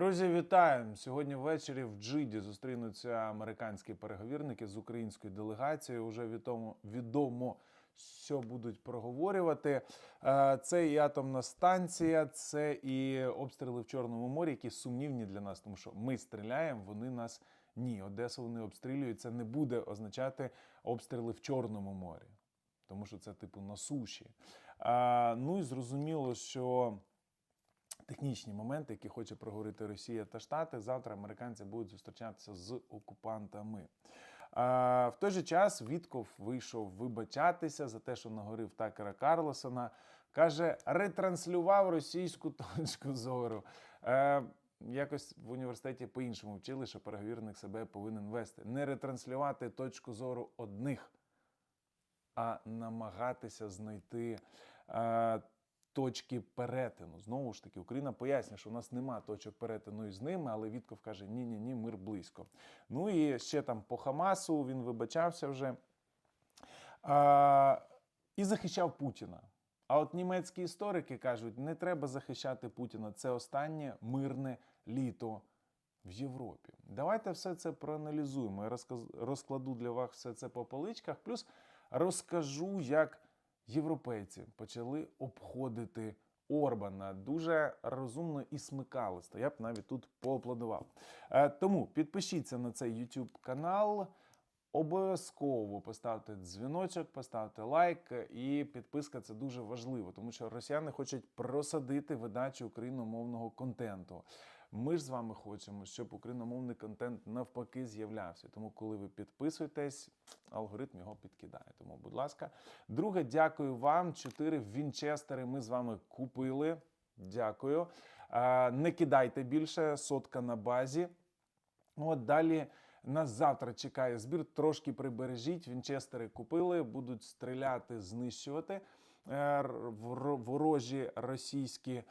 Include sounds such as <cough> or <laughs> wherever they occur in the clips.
Друзі, вітаю! Сьогодні ввечері в Джиді зустрінуться американські переговірники з українською делегацією. Уже відомо, відомо що будуть проговорювати. Е, Це і атомна станція, це і обстріли в Чорному морі, які сумнівні для нас, тому що ми стріляємо, вони нас ні. Одесу вони обстрілюють. Це не буде означати обстріли в Чорному морі, тому що це типу на суші. Е, Ну і зрозуміло, що технічні моменти, які хоче проговорити Росія та Штати. Завтра американці будуть зустрічатися з окупантами. А, в той же час Вітков вийшов вибачатися за те, що нагорив Такера Карлосона. Каже, ретранслював російську <laughs> точку зору. Е, Якось в університеті по-іншому вчили, що переговірник себе повинен вести. Не ретранслювати точку зору одних, а намагатися знайти е, точки перетину. Знову ж таки, Україна пояснює, що у нас нема точок перетину із ними, але Вітков каже: ні, ні, ні, мир близько. Ну і ще там по Хамасу він вибачався вже а, і захищав Путіна. А от німецькі історики кажуть, не треба захищати Путіна. Це останнє мирне літо в Європі. Давайте все це проаналізуємо. Я розкладу для вас все це по поличках, плюс розкажу, як європейці почали обходити Орбана дуже розумно і смикалисто. Я б навіть тут поаплодував. Е, Тому підпишіться на цей YouTube канал. Обов'язково поставте дзвіночок, поставте лайк і підписка це дуже важливо, тому що росіяни хочуть просадити видачу україномовного контенту. Ми ж з вами хочемо, щоб україномовний контент навпаки з'являвся. Тому, коли ви підписуєтесь, алгоритм його підкидає. Тому, будь ласка, друге, дякую вам. Чотири Вінчестери ми з вами купили. Дякую. Е, Не кидайте більше, сотка на базі. Ну, От далі нас завтра чекає збір. Трошки прибережіть. Вінчестери купили, будуть стріляти, знищувати е, ворожі російські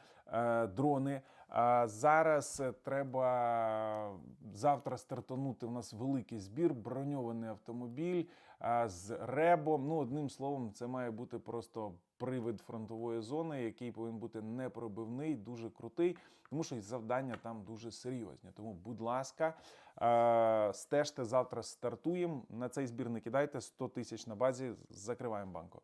дрони. А зараз е, треба завтра стартанути. У нас великий збір, броньований автомобіль е, з ребом. Ну, одним словом, це має бути просто привид фронтової зони, який повинен бути непробивний, дуже крутий, тому що завдання там дуже серйозні. Тому, будь ласка, е, стежте завтра. Стартуємо. На цей збір не кидайте 100 тисяч на базі. Закриваємо банку.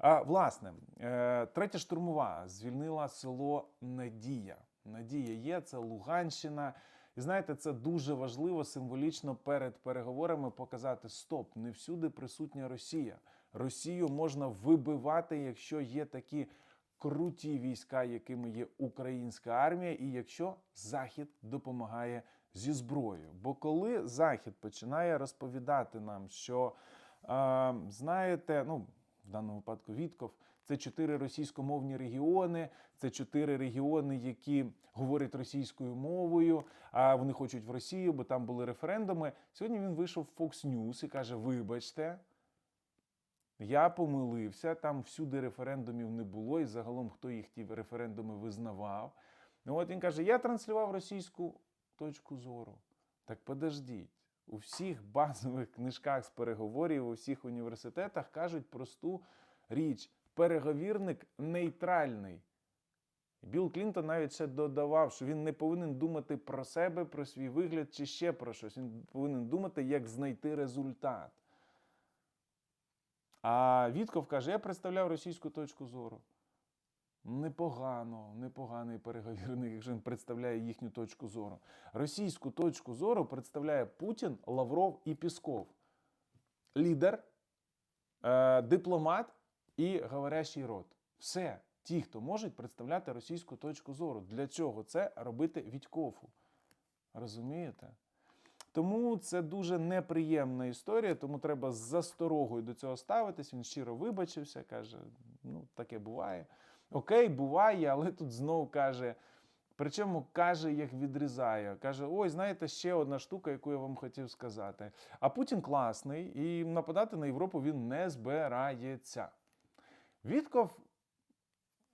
Власне, е, третя штурмова звільнила село Надія. Надія є, це Луганщина. І знаєте, це дуже важливо символічно перед переговорами показати: стоп, не всюди присутня Росія. Росію можна вибивати, якщо є такі круті війська, якими є українська армія, і якщо Захід допомагає зі зброєю. Бо коли Захід починає розповідати нам, що е, знаєте, ну в даному випадку Вітков, це чотири російськомовні регіони, це чотири регіони, які говорять російською мовою, а вони хочуть в Росію, бо там були референдуми. Сьогодні він вийшов в Fox News і каже: Вибачте, я помилився, там всюди референдумів не було, і загалом хто їх ті референдуми визнавав. Ну от він каже: я транслював російську точку зору. Так подождіть. У всіх базових книжках з переговорів, у всіх університетах кажуть просту річ: переговірник нейтральний. Білл Клінтон навіть ще додавав, що він не повинен думати про себе, про свій вигляд чи ще про щось. Він повинен думати, як знайти результат. А Вітков каже: я представляв російську точку зору. Непогано, непоганий переговірник, якщо він представляє їхню точку зору. Російську точку зору представляє Путін, Лавров і Пісков. Лідер, е, дипломат і говорящий рот. Все. Ті, хто можуть представляти російську точку зору. Для чого це робити Вітькову? Розумієте? Тому це дуже неприємна історія, тому треба з засторогою до цього ставитись. Він щиро вибачився, каже: ну, таке буває. Окей, буває, але тут знову каже. Причому каже, як відрізає. Каже: ой, знаєте, ще одна штука, яку я вам хотів сказати. А Путін класний, і нападати на Європу він не збирається. Вітков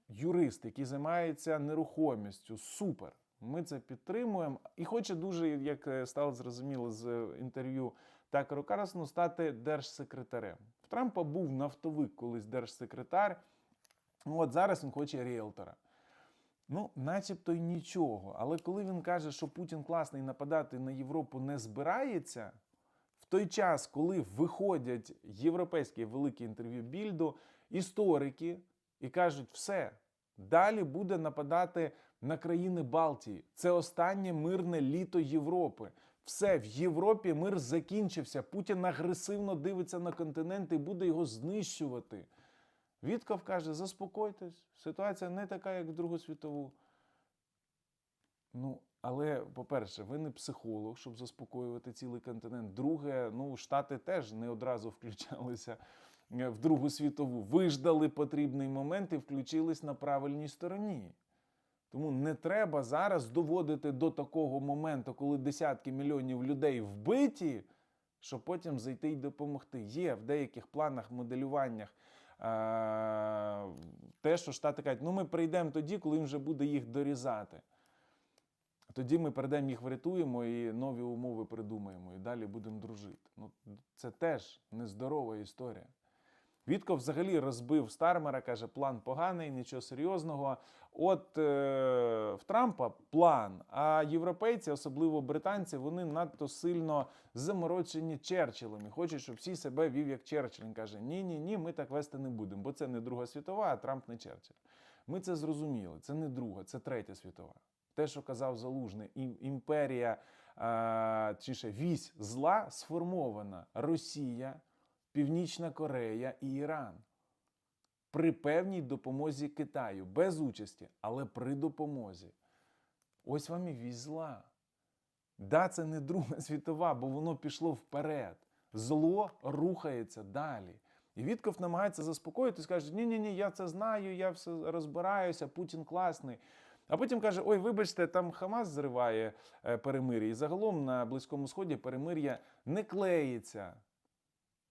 юрист, який займається нерухомістю, супер. Ми це підтримуємо. І хоче дуже, як е, стало зрозуміло з інтерв'ю Такеру Карлсону, стати держсекретарем. В Трампа був нафтовик колись держсекретар. Ну, От зараз він хоче ріелтора. Ну, начебто й нічого. Але коли він каже, що Путін класний нападати на Європу не збирається, в той час, коли виходять європейські великі інтерв'ю Більду, історики і кажуть, все, далі буде нападати на країни Балтії. Це останнє мирне літо Європи. Все, в Європі мир закінчився. Путін агресивно дивиться на континент і буде його знищувати. Вітков каже: заспокойтесь, ситуація не така, як в Другу світову. Ну, але, по-перше, ви не психолог, щоб заспокоювати цілий континент. Друге, ну, Штати теж не одразу включалися е, в Другу світову. Виждали потрібний момент і включились на правильній стороні. Тому не треба зараз доводити до такого моменту, коли десятки мільйонів людей вбиті, щоб потім зайти й допомогти. Є в деяких планах, моделюваннях те, що Штати кажуть, ну ми прийдемо тоді, коли їм вже буде їх дорізати. Тоді ми перейдемо їх врятуємо і нові умови придумаємо, і далі будемо дружити. Ну, це теж нездорова історія. Вітков взагалі розбив Стармера, каже, план поганий, нічого серйозного. От е, в Трампа план, а європейці, особливо британці, вони надто сильно заморочені Черчиллем і хочуть, щоб всі себе вів як Черчилль. Каже: ні, ні, ні, ми так вести не будемо, бо це не Друга світова, а Трамп не Черчилль. Ми це зрозуміли. Це не друга, це третя світова. Те, що казав Залужний, ім- імперія, а, чи ще вісь зла сформована Росія, Північна Корея і Іран. При певній допомозі Китаю, без участі, але при допомозі. Ось вам і вісь зла. Да, це не Друга <laughs> світова, бо воно пішло вперед. Зло рухається далі. І Вітков намагається заспокоїти, скаже: ні, ні, ні, я це знаю, я все розбираюся, Путін класний. А потім каже: Ой, вибачте, там Хамас зриває е, перемир'я. І загалом на Близькому Сході перемир'я не клеїться.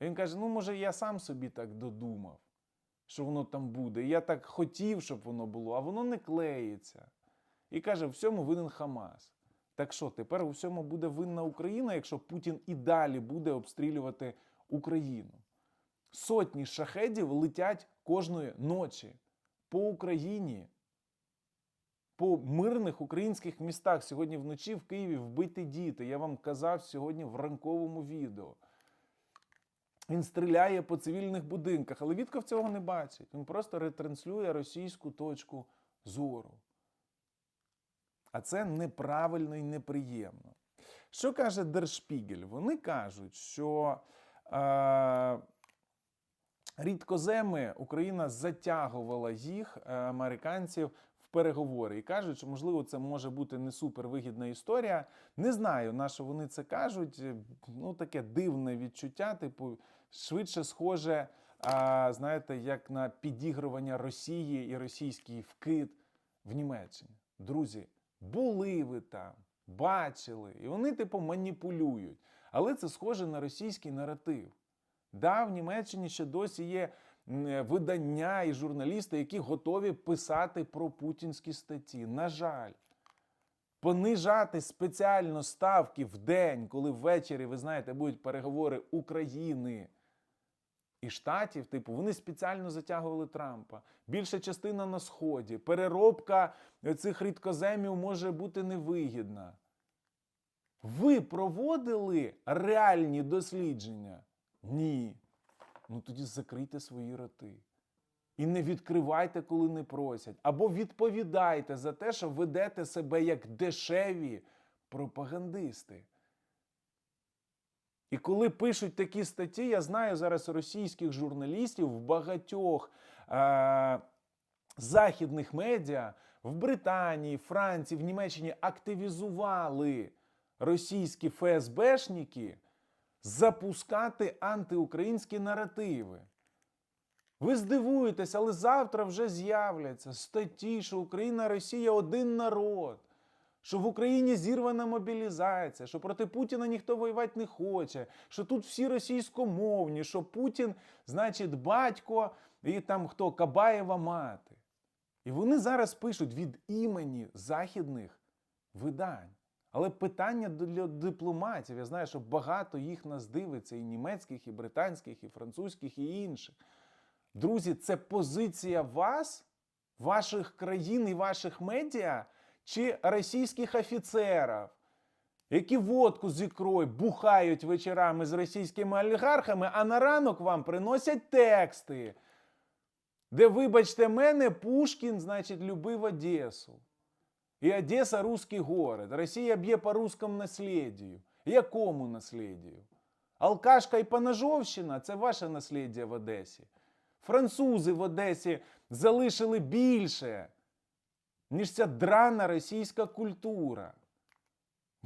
Він каже: ну, може, я сам собі так додумав, що воно там буде. Я так хотів, щоб воно було, а воно не клеїться. І каже: всьому винен Хамас. Так що, тепер у всьому буде винна Україна, якщо Путін і далі буде обстрілювати Україну. Сотні шахедів летять кожної ночі по Україні, по мирних українських містах. Сьогодні вночі в Києві вбиті діти. Я вам казав сьогодні в ранковому відео. Він стріляє по цивільних будинках, але Вітков цього не бачить. Він просто ретранслює російську точку зору. А це неправильно і неприємно. Що каже Дершпігель? Вони кажуть, що е, рідкоземи Україна затягувала їх, е, американців, переговори. І кажуть, що можливо це може бути не супервигідна історія. Не знаю, на що вони це кажуть. Ну, таке дивне відчуття, типу, швидше схоже, а, знаєте, як на підігрування Росії і російський вкид в Німеччині. Друзі, були ви там, бачили, і вони, типу, маніпулюють. Але це схоже на російський наратив. Да, в Німеччині ще досі є видання і журналісти, які готові писати про путінські статті. На жаль, понижати спеціально ставки в день, коли ввечері, ви знаєте, будуть переговори України і штатів, типу, вони спеціально затягували Трампа. Більша частина на сході. Переробка цих рідкоземів може бути невигідна. Ви проводили реальні дослідження? Ні. Ну тоді закрийте свої роти. І не відкривайте, коли не просять. Або відповідайте за те, що ведете себе як дешеві пропагандисти. І коли пишуть такі статті, я знаю зараз російських журналістів в багатьох е- західних медіа в Британії, Франції, в Німеччині активізували російські ФСБшники запускати антиукраїнські наративи. Ви здивуєтесь, але завтра вже з'являться статті, що Україна Росія один народ, що в Україні зірвана мобілізація, що проти Путіна ніхто воювати не хоче, що тут всі російськомовні, що Путін, значить, батько і там хто Кабаєва мати. І вони зараз пишуть від імені західних видань. Але питання для дипломатів, я знаю, що багато їх нас дивиться, і німецьких, і британських, і французьких, і інших. Друзі, це позиція вас ваших країн і ваших медіа чи російських офіцерів, які водку з ікрою бухають вечорами з російськими олігархами, а на ранок вам приносять тексти, де, вибачте мене, Пушкін, значить, любив Одесу. І Одеса русский город. Росія б'є по русскому наслідію. Якому наслідію? Алкашка і Поножовщина це ваше наслідя в Одесі. Французи в Одесі залишили більше, ніж ця драна російська культура.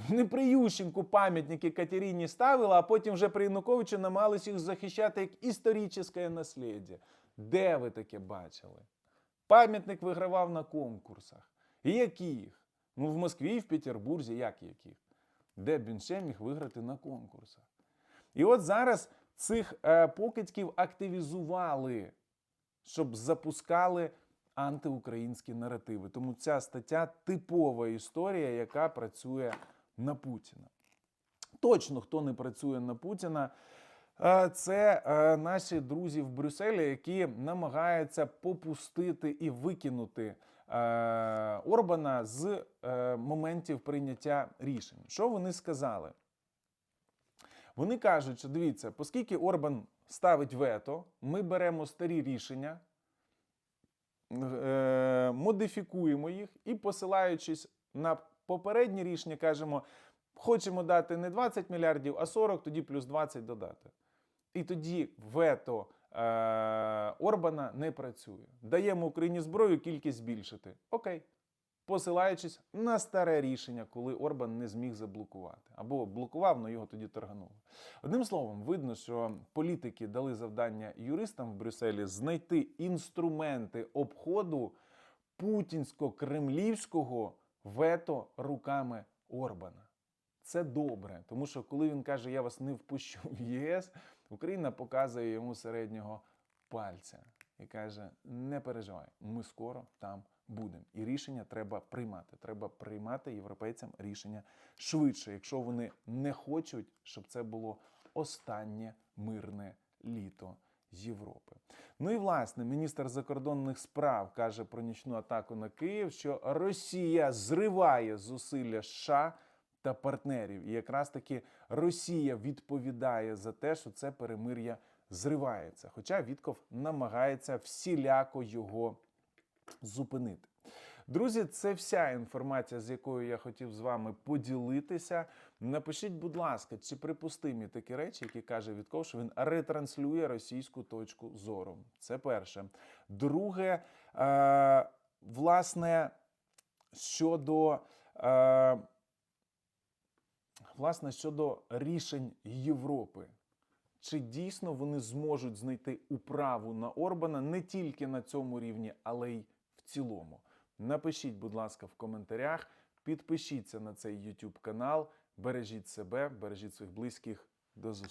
Не при Ющенку пам'ятники Катерині ставили, а потім вже при Януковичу намагалися їх захищати як історичне наслідя. Де ви таке бачили? Пам'ятник вигравав на конкурсах. І яких? Ну, в Москві в Петербурзі, як яких? Де б він ще міг виграти на конкурсах? І от зараз цих е, покидьків активізували, щоб запускали антиукраїнські наративи. Тому ця стаття типова історія, яка працює на Путіна. Точно, хто не працює на Путіна, е, це е, наші друзі в Брюсселі, які намагаються попустити і викинути Орбана з е, моментів прийняття рішень. Що вони сказали? Вони кажуть, що дивіться, оскільки Орбан ставить вето, ми беремо старі рішення, е, модифікуємо їх і, посилаючись на попередні рішення, кажемо, хочемо дати не 20 мільярдів, а 40, тоді плюс 20 додати. І тоді вето е, Орбана не працює. Даємо Україні зброю, кількість збільшити. Окей. Посилаючись на старе рішення, коли Орбан не зміг заблокувати. Або блокував, але його тоді торганули. Одним словом, видно, що політики дали завдання юристам в Брюсселі знайти інструменти обходу путінсько-кремлівського вето руками Орбана. Це добре, тому що коли він каже, я вас не впущу в ЄС, Україна показує йому середнього пальця і каже: не переживай, ми скоро там будемо. І рішення треба приймати. Треба приймати європейцям рішення швидше, якщо вони не хочуть, щоб це було останнє мирне літо. Європи. Ну і власне міністр закордонних справ каже про нічну атаку на Київ, що Росія зриває зусилля США та партнерів. І якраз таки Росія відповідає за те, що це перемир'я зривається. Хоча Вітков намагається всіляко його зупинити. Друзі, це вся інформація, з якою я хотів з вами поділитися. Напишіть, будь ласка, чи припустимі такі речі, які каже Вітков, що він ретранслює російську точку зору. Це перше. Друге, е, власне, щодо. Е, Власне, щодо рішень Європи, чи дійсно вони зможуть знайти управу на Орбана не тільки на цьому рівні, але й в цілому? Напишіть, будь ласка, в коментарях, підпишіться на цей YouTube канал, бережіть себе, бережіть своїх близьких. До зустрічі.